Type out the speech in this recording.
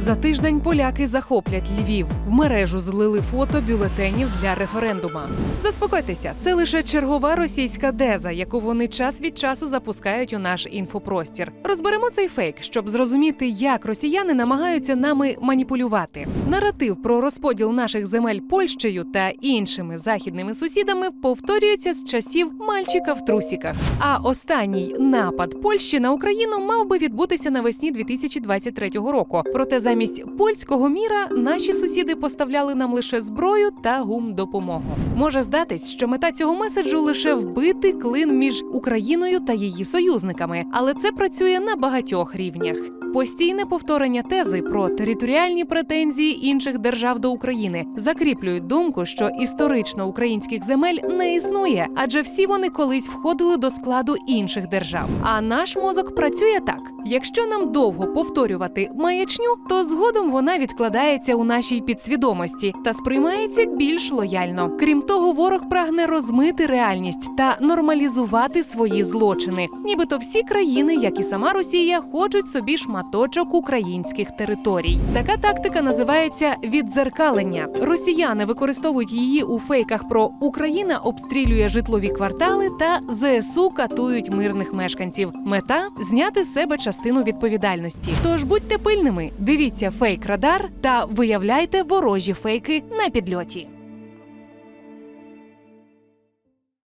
За тиждень поляки захоплять Львів. В мережу злили фото бюлетенів для референдума. Заспокойтеся, це лише чергова російська деза, яку вони час від часу запускають у наш інфопростір. Розберемо цей фейк, щоб зрозуміти, як росіяни намагаються нами маніпулювати. Наратив про розподіл наших земель Польщею та іншими західними сусідами повторюється з часів мальчика в трусіках. А останній напад Польщі на Україну мав би відбутися навесні 2023 року. Проте замість польського міра наші сусіди поставляли нам лише зброю та гумдопомогу. Може здатись, що мета цього меседжу лише вбити клин між Україною та її союзниками, але це працює на багатьох рівнях. Постійне повторення тези про територіальні претензії інших держав до України закріплюють думку, що історично українських земель не існує, адже всі вони колись входили до складу інших держав. А наш мозок працює так: якщо нам довго повторювати маячню, то згодом вона відкладається у нашій підсвідомості та сприймається більш лояльно. Крім того, ворог прагне розмити реальність та нормалізувати свої злочини, нібито всі країни, як і сама Росія, хочуть собі шматочок українських територій. Така тактика називається віддзеркалення. Росіяни використовують її у фейках про Україна обстрілює житлові квартали та ЗСУ катують мирних мешканців. Мета зняти з себе частину відповідальності. Тож будьте пильними, дивіться фейк радар та виявляйте ворожі фейки на підльоті.